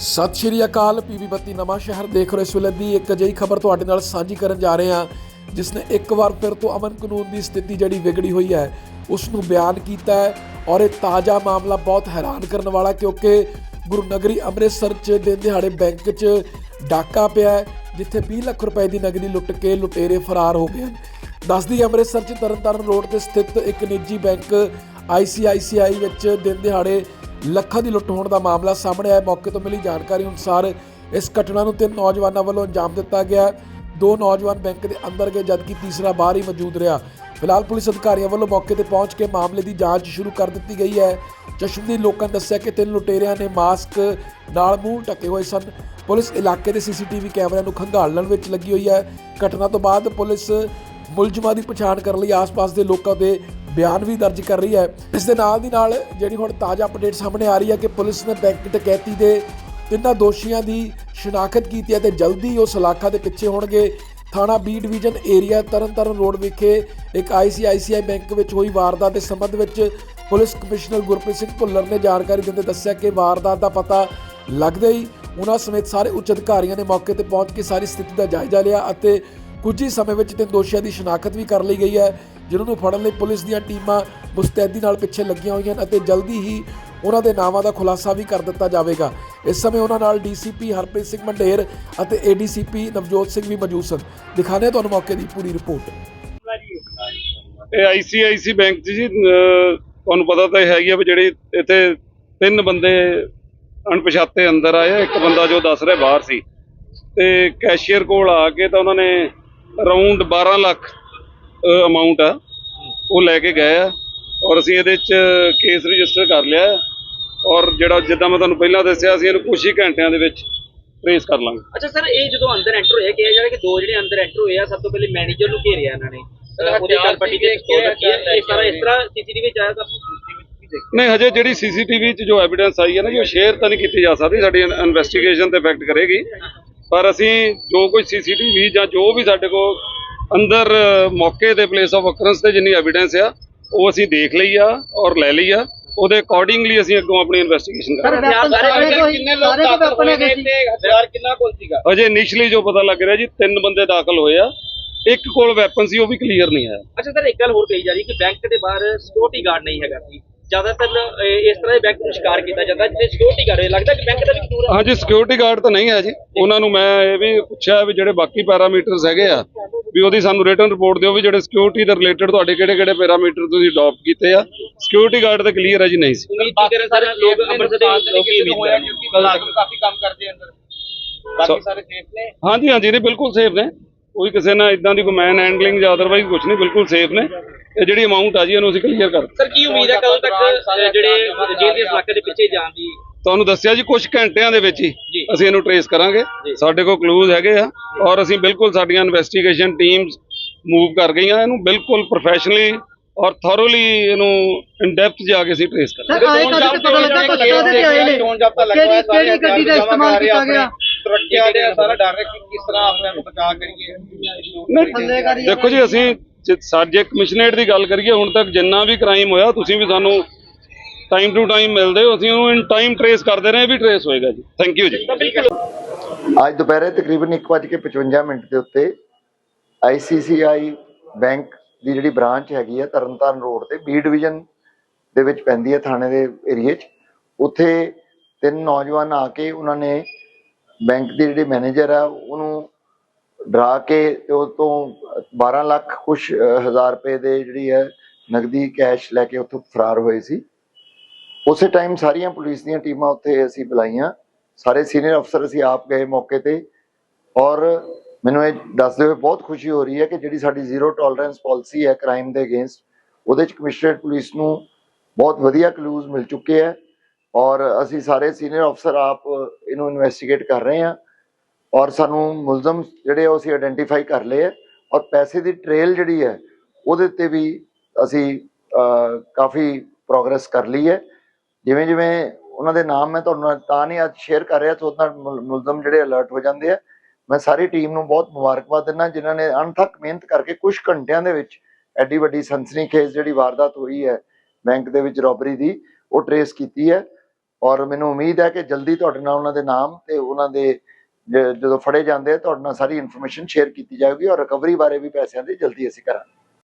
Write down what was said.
ਸਤਿ ਸ਼੍ਰੀ ਅਕਾਲ, ਪੀਵੀ ਬੱਤੀ ਨਵਾਂ ਸ਼ਹਿਰ ਦੇਖ ਰਹੇ ਇਸ ਵੇਲੇ ਦੀ ਇੱਕ ਅਜਿਹੀ ਖਬਰ ਤੁਹਾਡੇ ਨਾਲ ਸਾਂਝੀ ਕਰਨ ਜਾ ਰਹੇ ਹਾਂ ਜਿਸ ਨੇ ਇੱਕ ਵਾਰ ਫਿਰ ਤੋਂ ਅਮਨ ਕਾਨੂੰਨ ਦੀ ਸਥਿਤੀ ਜਿਹੜੀ ਵਿਗੜੀ ਹੋਈ ਹੈ ਉਸ ਨੂੰ ਬਿਆਨ ਕੀਤਾ ਹੈ ਔਰ ਇਹ ਤਾਜ਼ਾ ਮਾਮਲਾ ਬਹੁਤ ਹੈਰਾਨ ਕਰਨ ਵਾਲਾ ਕਿਉਂਕਿ ਗੁਰੂ ਨਗਰੀ ਅੰਮ੍ਰਿਤਸਰ 'ਚ ਦਿਨ ਦਿਹਾੜੇ ਬੈਂਕ 'ਚ ਡਾਕਾ ਪਿਆ ਜਿੱਥੇ 20 ਲੱਖ ਰੁਪਏ ਦੀ ਨਗਦੀ ਲੁੱਟ ਕੇ ਲੁਟੇਰੇ ਫਰਾਰ ਹੋ ਗਏ ਦੱਸਦੀ ਅੰਮ੍ਰਿਤਸਰ 'ਚ ਤਰਨਤਾਰਨ ਰੋਡ ਤੇ ਸਥਿਤ ਇੱਕ ਨਿੱਜੀ ਬੈਂਕ ICICI ਵਿੱਚ ਦਿਨ ਦਿਹਾੜੇ ਲੱਖਾਂ ਦੀ ਲੁੱਟ ਹੋਣ ਦਾ ਮਾਮਲਾ ਸਾਹਮਣੇ ਆਇਆ। ਮੌਕੇ ਤੋਂ ਮਿਲੀ ਜਾਣਕਾਰੀ ਅਨੁਸਾਰ ਇਸ ਘਟਨਾ ਨੂੰ ਤਿੰਨ ਨੌਜਵਾਨਾਂ ਵੱਲੋਂ ਅੰਜਾਮ ਦਿੱਤਾ ਗਿਆ। ਦੋ ਨੌਜਵਾਨ ਬੈਂਕ ਦੇ ਅੰਦਰ ਗਏ, ਜਦਕਿ ਤੀਸਰਾ ਬਾਹਰ ਹੀ ਮੌਜੂਦ ਰਿਹਾ। ਫਿਲਹਾਲ ਪੁਲਿਸ ਅਧਿਕਾਰੀਆਂ ਵੱਲੋਂ ਮੌਕੇ ਤੇ ਪਹੁੰਚ ਕੇ ਮਾਮਲੇ ਦੀ ਜਾਂਚ ਸ਼ੁਰੂ ਕਰ ਦਿੱਤੀ ਗਈ ਹੈ। ਚਸ਼ਮਦੀ ਲੋਕਾਂ ਨੇ ਦੱਸਿਆ ਕਿ ਤਿੰਨ ਲੁਟੇਰਿਆਂ ਨੇ ਮਾਸਕ ਨਾਲ ਮੂੰਹ ਢੱਕੇ ਹੋਏ ਸਨ। ਪੁਲਿਸ ਇਲਾਕੇ ਦੇ ਸੀਸੀਟੀਵੀ ਕੈਮਰਿਆਂ ਨੂੰ ਖੰਗਾਲਣ ਵਿੱਚ ਲੱਗੀ ਹੋਈ ਹੈ। ਘਟਨਾ ਤੋਂ ਬਾਅਦ ਪੁਲਿਸ ਮੁਲਜ਼ਮਾਂ ਦੀ ਪਛਾਣ ਕਰਨ ਲਈ ਆਸ-ਪਾਸ ਦੇ ਲੋਕਾਂ ਦੇ ਬਿਆਨ ਵੀ ਦਰਜ ਕਰ ਰਹੀ ਹੈ। ਇਸ ਦੇ ਨਾਲ ਦੀ ਨਾਲ ਜਿਹੜੀ ਹੁਣ ਤਾਜ਼ਾ ਅਪਡੇਟ ਸਾਹਮਣੇ ਆ ਰਹੀ ਹੈ ਕਿ ਪੁਲਿਸ ਨੇ ਬੈਂਕ ਡਕੈਤੀ ਦੇ ਤਿੰਨਾਂ ਦੋਸ਼ੀਆਂ ਦੀ ਸ਼ਨਾਖਤ ਕੀਤੀ ਹੈ ਤੇ ਜਲਦੀ ਉਹ ਸਲਾਖਾਂ ਦੇ ਪਿੱਛੇ ਹੋਣਗੇ। ਥਾਣਾ B division area Tarn Taran road ਵਿਖੇ ਇੱਕ ICICI ਬੈਂਕ ਵਿੱਚ ਹੋਈ ਵਾਰਦਾਤ ਦੇ ਸੰਬੰਧ ਵਿੱਚ ਪੁਲਿਸ ਕਮਿਸ਼ਨਰ ਗੁਰਪ੍ਰੀਤ ਸਿੰਘ ਭੁੱਲਰ ਨੇ ਜਾਣਕਾਰੀ ਦਿੰਦੇ ਦੱਸਿਆ ਕਿ ਵਾਰਦਾਤ ਦਾ ਪਤਾ ਲੱਗਦੇ ਹੀ ਉਹਨਾਂ ਸਮੇਤ ਸਾਰੇ ਉੱਚ ਅਧਿਕਾਰੀਆਂ ਨੇ ਮੌਕੇ ਤੇ ਪਹੁੰਚ ਕੇ ਸਾਰੀ ਸਥਿਤੀ ਦਾ ਜਾਇਜ਼ਾ ਲਿਆ ਅਤੇ ਕੁਝ ਹੀ ਸਮੇਂ ਵਿੱਚ ਤਿੰਨ ਦੋਸ਼ੀਆਂ ਦੀ ਸ਼ਨਾਖਤ ਵੀ ਕਰ ਲਈ ਗਈ ਹੈ, ਜਿਨ੍ਹਾਂ ਨੂੰ ਫੜਨ ਲਈ ਪੁਲਿਸ ਦੀਆਂ ਟੀਮਾਂ ਮੁਸਤੈਦੀ ਨਾਲ ਪਿੱਛੇ ਲੱਗੀਆਂ ਹੋਈਆਂ ਹਨ ਅਤੇ ਜਲਦੀ ਹੀ ਉਹਨਾਂ ਦੇ ਨਾਵਾਂ ਦਾ ਖੁਲਾਸਾ ਵੀ ਕਰ ਦਿੱਤਾ ਜਾਵੇਗਾ। ਇਸ ਸਮੇਂ ਉਹਨਾਂ ਨਾਲ ਡੀਸੀਪੀ ਹਰਪ੍ਰੀਤ ਸਿੰਘ ਮੰਡੇਰ ਅਤੇ ਏਡੀਸੀਪੀ ਨਵਜੋਤ ਸਿੰਘ ਵੀ ਮੌਜੂਦ ਸਨ। ਦਿਖਾਣੇ ਆ ਤੁਹਾਨੂੰ ਮੌਕੇ ਦੀ ਪੂਰੀ ਰਿਪੋਰਟ। ਇਹ ਆਈਸੀਆਈਸੀ ਬੈਂਕ 'ਚ ਜੀ ਤੁਹਾਨੂੰ ਪਤਾ ਤਾਂ ਹੈ ਹੀ ਆ ਵੀ ਜਿਹੜੇ ਇੱਥੇ ਤਿੰਨ ਬੰਦੇ ਅਣਪਛਾਤੇ ਅੰਦਰ ਆਏ ਇੱਕ ਬੰਦਾ ਜੋ ਦੱਸ ਰਿਹਾ ਬਾਹਰ ਸੀ। ਤੇ ਕੈਸ਼ੀਅਰ ਕੋਲ ਆ ਕੇ ਤਾਂ ਉਹਨਾਂ ਨੇ ਅਰਾਊਂਡ 12 ਲੱਖ ਅਮਾਉਂਟ ਆ। ਉਹ ਲੈ ਕੇ ਗਏ ਆ ਔਰ ਅਸੀਂ ਇਹਦੇ 'ਚ ਕੇਸ ਰਜਿਸਟਰ ਕਰ ਲਿਆ ਹੈ। ਔਰ ਜਿਹੜਾ ਜਿੱਦਾਂ ਮੈਂ ਤੁਹਾਨੂੰ ਪਹਿਲਾਂ ਦੱਸਿਆ ਸੀ ਇਹਨੂੰ ਕੁਝ ਹੀ ਘੰਟਿਆਂ ਦੇ ਵਿੱਚ ਟ੍ਰੇਸ ਕਰ ਲਾਂਗੇ। ਅੱਛਾ ਸਰ ਇਹ ਜਦੋਂ ਅੰਦਰ ਐਂਟਰ ਹੋਇਆ ਕਿਹਾ ਜਾ ਰਿਹਾ ਕਿ ਦੋ ਜਿਹੜੇ ਅੰਦਰ ਐਂਟਰ ਹੋਏ ਆ ਸਭ ਤੋਂ ਪਹਿਲੇ ਮੈਨੇਜਰ ਨੂੰ ਘੇਰਿਆ ਇਹਨਾਂ ਨੇ। ਉਹਦੇ ਗੱਲ ਪੱਟੀ ਤੇ ਪਿਸਤੌਲ ਰੱਖੀ ਹੈ ਇਸ ਤਰ੍ਹਾਂ ਇਸ ਤਰ੍ਹਾਂ ਸੀਸੀਟੀਵੀ ਵਿੱਚ ਆਇਆ ਤਾਂ ਨਹੀਂ ਹਜੇ ਜਿਹੜੀ ਸੀਸੀਟੀਵੀ 'ਚ ਜੋ ਐਵੀਡੈਂਸ ਆਈ ਹੈ ਨਾ ਜੀ ਉਹ ਸ਼ੇਅਰ ਤਾਂ ਨਹੀਂ ਕੀਤੀ ਜਾ ਸਕਦੀ ਸਾਡੀ ਇਨਵੈਸਟੀਗੇਸ਼ਨ ਤੇ ਇਫੈਕਟ ਕਰੇਗੀ। ਪਰ ਅਸੀਂ ਜੋ ਕੋਈ ਸੀਸੀਟੀਵੀ ਜਾਂ ਜੋ ਵੀ ਸਾਡੇ ਕੋਲ ਅੰਦਰ ਮੌਕੇ ਤੇ ਪਲੇਸ ਆਫ ਅਕਰੈਂਸ ਤੇ ਜਿੰਨੀ ਐਵੀਡੈਂਸ ਆ ਉਹ ਅਸੀਂ ਦੇਖ ਲਈ ਆ ਔਰ ਲੈ ਲਈ ਆ। ਉਹਦੇ ਅਕੋਰਡਿੰਗਲੀ ਅਸੀਂ ਅੱਗੋਂ ਆਪਣੀ ਇਨਵੈਸਟੀਗੇਸ਼ਨ ਕਰਾਂਗੇ। ਕਿੰਨੇ ਲੋਕ ਦਾਖਲ ਹੋਏ ਨੇ? ਤੇ ਹਥਿਆਰ ਕਿੰਨਾ ਕੋਲ ਸੀਗਾ? ਅਜੇ ਇਨੀਸ਼ੀਅਲੀ ਜੋ ਪਤਾ ਲੱਗ ਰਿਹਾ ਜੀ ਤਿੰਨ ਬੰਦੇ ਦਾਖਲ ਹੋਏ ਆ। ਇੱਕ ਕੋਲ ਵੈਪਨ ਸੀ ਉਹ ਵੀ ਕਲੀਅਰ ਨਹੀਂ ਆਇਆ। ਅੱਛਾ ਸਰ ਇੱਕ ਗੱਲ ਹੋਰ ਕਹੀ ਜਾ ਰਹੀ ਕਿ ਬੈਂਕ ਦੇ ਬਾਹਰ ਸਿਕਿਉਰਿਟੀ ਗਾਰਡ ਨਹੀਂ ਹੈਗਾ ਸੀ। ਜ਼ਿਆਦਾਤਰ ਇਸ ਤਰ੍ਹਾਂ ਦੇ ਬੈਂਕ ਨੂੰ ਸ਼ਿਕਾਰ ਕੀਤਾ ਜਾਂਦਾ ਜਿੱਥੇ ਸਿਕਿਉਰਿਟੀ ਗਾਰਡ ਲੱਗਦਾ ਕਿ ਬੈਂਕ ਦਾ ਵੀ ਕਸੂਰ ਹੈ। ਹਾਂਜੀ ਸਿਕਿਉਰਿਟੀ ਗਾਰਡ ਤਾਂ ਨਹੀਂ ਹੈ ਜੀ। ਉਹਨਾਂ ਨੂੰ ਮੈਂ ਇਹ ਵੀ ਪੁੱਛਿਆ ਵੀ ਜਿਹੜੇ ਬਾਕੀ ਪੈਰਾਮੀਟਰਸ ਹੈਗੇ ਆ ਵੀ ਉਹਦੀ ਸਾਨੂੰ ਰਿਟਰਨ ਰਿਪੋਰਟ ਦਿਓ ਵੀ ਜਿਹੜੇ ਸਿਕਿਉਰਿਟੀ ਦੇ ਰਿਲੇਟਡ ਤੁਹਾਡੇ ਕਿਹੜੇ ਕਿਹੜੇ ਪੈਰਾਮੀਟਰ ਤੁਸੀਂ ਅਡਾਪਟ ਕੀਤੇ ਆ। ਸਿਕਿਉਰਿਟੀ ਗਾਰਡ ਤਾਂ ਕਲੀਅਰ ਹੈ ਜੀ ਨਹੀਂ ਸੀ। ਉਮੀਦ ਕੀ ਕਰੇ ਸਾਰੇ ਲੋਕ ਅੰਮ੍ਰਿਤਸਰ ਦੇ ਲੋਕ ਹੀ ਉਮੀਦ ਕਰਦੇ ਕਾਫੀ ਕੰਮ ਕਰਦੇ ਅੰਦਰ। ਬਾਕੀ ਸਾਰੇ ਸੇਫ ਨੇ। ਹਾਂਜੀ ਹਾਂਜੀ ਨਹੀਂ ਬਿਲਕੁਲ ਸੇਫ ਨੇ। ਕੋਈ ਕਿਸੇ ਨਾਲ ਇਦਾਂ ਦੀ ਕੋਈ ਮੈਨ ਹੈਂਡਲਿੰਗ ਜਾਂ ਅਦਰਵਾਈਜ਼ ਕੁਝ ਨਹੀਂ ਬਿਲਕੁਲ ਸੇਫ ਨੇ। ਇਹ ਜਿਹੜੀ ਅਮਾਉਂਟ ਆ ਜੀ ਇਹਨੂੰ ਅਸੀਂ ਕਲੀਅਰ ਕਰ ਸਰ ਕੀ ਉਮੀਦ ਹੈ ਕਦੋਂ ਤੱਕ ਜਿਹੜੇ ਜੇਲ੍ਹ ਦੇ ਇਲਾਕੇ ਦੇ ਪਿੱਛੇ ਜਾਣ ਦੀ ਤੁਹਾਨੂੰ ਦੱਸਿਆ ਜੀ ਕੁਝ ਘੰਟਿਆਂ ਦੇ ਵਿੱਚ ਹੀ। ਅਸੀਂ ਇਹਨੂੰ ਟਰੇਸ ਕਰਾਂਗੇ। ਸਾਡੇ ਕੋਲ ਕਲੂਜ਼ ਹੈਗੇ ਆ ਔਰ ਅਸੀਂ ਬਿਲਕੁਲ ਸਾਡੀਆਂ ਇਨਵੈਸਟੀਗੇਸ਼ਨ ਟੀਮਸ ਮੂਵ ਕਰ ਗਈਆਂ ਇਹਨੂੰ ਬਿਲਕੁਲ ਪ੍ਰੋਫੈਸ਼ਨਲੀ ਔਰ ਥੋਰੋਲੀ ਇਹਨੂੰ ਇਨ ਡੈਪਥ ਜਾ ਕੇ ਅਸੀਂ ਟਰੇਸ ਕਰਾਂਗੇ। ਸਰ ਆਏ ਕਦੇ ਤੇ ਪਤਾ ਲੱਗਾ? ਕੁਛ ਕਾਹਦੇ ਤੇ ਆਏ ਨੇ। ਕਿਹੜੀ ਕਿਹੜੀ ਗੱਡੀ ਦਾ ਇਸਤੇਮਾਲ ਕੀਤਾ ਗਿਆ? ਸੁਰੱਖਿਆ ਦੇ ਸਾਰਾ ਡਰ ਰਿਹਾ ਕਿ ਕਿਸ ਤਰ੍ਹਾਂ ਆਪਣੇ ਨੂੰ ਬਚਾ ਕਰੀਏ ਨਹੀਂ, ਦੇਖੋ ਜੀ ਅਸੀਂ ਜੇ ਸਾਡੇ ਕਮਿਸ਼ਨਰੇਟ ਦੀ ਗੱਲ ਕਰੀਏ, ਹੁਣ ਤੱਕ ਜਿੰਨਾ ਵੀ ਕ੍ਰਾਈਮ ਹੋਇਆ, ਤੁਸੀਂ ਵੀ ਸਾਨੂੰ ਟਾਈਮ ਟੂ ਟਾਈਮ ਮਿਲਦੇ ਹੋ, ਅਸੀਂ ਉਹਨੂੰ ਇਨ ਟਾਈਮ ਟਰੇਸ ਕਰਦੇ ਰਹੇ ਵੀ ਟਰੇਸ ਹੋਏਗਾ ਜੀ। ਥੈਂਕ ਯੂ ਜੀ। ਅੱਜ ਦੁਪਹਿਰੇ ਤਕਰੀਬਨ 1:55 ਮਿੰਟ ਦੇ ਉੱਤੇ ICCI ਬੈਂਕ ਦੀ ਜਿਹੜੀ ਬ੍ਰਾਂਚ ਹੈਗੀ ਹੈ ਤਰਨਤਾਰਨ ਰੋਡ ਤੇ ਬੀ ਡਿਵੀਜ਼ਨ ਦੇ ਵਿੱਚ ਪੈਂਦੀ ਹੈ ਥਾਣੇ ਦੇ ਏਰੀਏ 'ਚ। ਉੱਥੇ ਤਿੰਨ ਨੌਜਵਾਨ ਆ ਕੇ ਉਹਨਾਂ ਨੇ ਬੈਂਕ ਦੇ ਜਿਹੜੀ ਮੈਨੇਜਰ ਆ, ਉਹਨੂੰ ਡਰਾ ਕੇ ਤੇ ਉਹ ਤੋਂ 12 ਲੱਖ ਕੁਛ ਹਜ਼ਾਰ ਰੁਪਏ ਦੇ ਜਿਹੜੀ ਹੈ ਨਗਦੀ ਕੈਸ਼ ਲੈ ਕੇ ਉੱਥੋਂ ਫਰਾਰ ਹੋਏ ਸੀ। ਉਸੇ ਟਾਈਮ ਸਾਰੀਆਂ ਪੁਲਿਸ ਦੀਆਂ ਟੀਮਾਂ ਉੱਥੇ ਅਸੀਂ ਬੁਲਾਈਆਂ। ਸਾਰੇ ਸੀਨੀਅਰ ਅਫਸਰ ਅਸੀਂ ਆਪ ਗਏ ਮੌਕੇ ਤੇ ਔਰ ਮੈਨੂੰ ਇਹ ਦੱਸਦੇ ਹੋਏ ਬਹੁਤ ਖੁਸ਼ੀ ਹੋ ਰਹੀ ਹੈ ਕਿ ਜਿਹੜੀ ਸਾਡੀ ਜ਼ੀਰੋ ਟੋਲਰੈਂਸ ਪਾਲਿਸੀ ਹੈ ਕ੍ਰਾਈਮ ਦੇ ਅਗੇਂਸਟ ਉਹਦੇ ਚ ਕਮਿਸ਼ਨਰੇਟ ਪੁਲਿਸ ਨੂੰ ਬਹੁਤ ਵਧੀਆ ਕਲੂਜ਼ ਮਿਲ ਚੁੱਕੇ ਹੈ ਔਰ ਅਸੀਂ ਸਾਰੇ ਸੀਨੀਅਰ ਅਫਸਰ ਆਪ ਇਹਨੂੰ ਇਨਵੈਸਟੀਗੇਟ ਕਰ ਰਹੇ ਹਾਂ ਔਰ ਸਾਨੂੰ ਮੁਲਜ਼ਮ ਜਿਹੜੇ ਉਹ ਅਸੀਂ ਆਇਡੈਂਟੀਫਾਈ ਕਰ ਲਏ ਹੈ। ਔਰ ਪੈਸੇ ਦੀ ਟ੍ਰੇਲ ਜਿਹੜੀ ਹੈ, ਉਹਦੇ ਤੇ ਵੀ ਅਸੀਂ ਕਾਫੀ ਪ੍ਰੋਗਰੈਸ ਕਰ ਲਈ ਹੈ। ਜਿਵੇਂ ਜਿਵੇਂ ਉਹਨਾਂ ਦੇ ਨਾਮ ਮੈਂ ਤੁਹਾਨੂੰ ਤਾਂ ਨਹੀਂ ਅੱਜ ਸ਼ੇਅਰ ਕਰ ਰਿਹਾ ਤੋਂ ਨਾਲ ਮੁਲਜ਼ਮ ਜਿਹੜੇ ਅਲਰਟ ਹੋ ਜਾਂਦੇ ਆ। ਮੈਂ ਸਾਰੀ ਟੀਮ ਨੂੰ ਬਹੁਤ ਮੁਬਾਰਕਬਾਦ ਦਿੰਦਾ, ਜਿਨ੍ਹਾਂ ਨੇ ਅਣਥੱਕ ਮਿਹਨਤ ਕਰਕੇ ਕੁਝ ਘੰਟਿਆਂ ਦੇ ਵਿੱਚ ਐਡੀ ਵੱਡੀ ਸਨਸਨੀਖੇਜ਼ ਜਿਹੜੀ ਵਾਰਦਾਤ ਹੋਈ ਹੈ, ਬੈਂਕ ਦੇ ਵਿੱਚ ਰੋਬਰੀ ਦੀ, ਉਹ ਟਰੇਸ ਕੀਤੀ ਹੈ। ਔਰ ਮੈਨੂੰ ਉਮੀਦ ਹੈ ਕਿ ਜਲਦੀ ਤੁਹਾਡੇ ਨਾਲ ਉਹਨਾਂ ਦੇ ਨਾਮ ਤੇ ਉਹਨਾਂ ਦੇ ਜਦੋਂ ਫੜੇ ਜਾਂਦੇ ਆ, ਤੁਹਾਡੇ ਨਾਲ ਸਾਰੀ ਇਨਫੋਰਮੇਸ਼ਨ ਸ਼ੇਅਰ ਕੀਤੀ ਜਾਊਗੀ ਔਰ ਰਿਕਵਰੀ ਬਾਰੇ ਵੀ ਪੈਸਿਆਂ ਦੀ ਜਲਦੀ ਅਸੀਂ ਕਰਾਂਗੇ।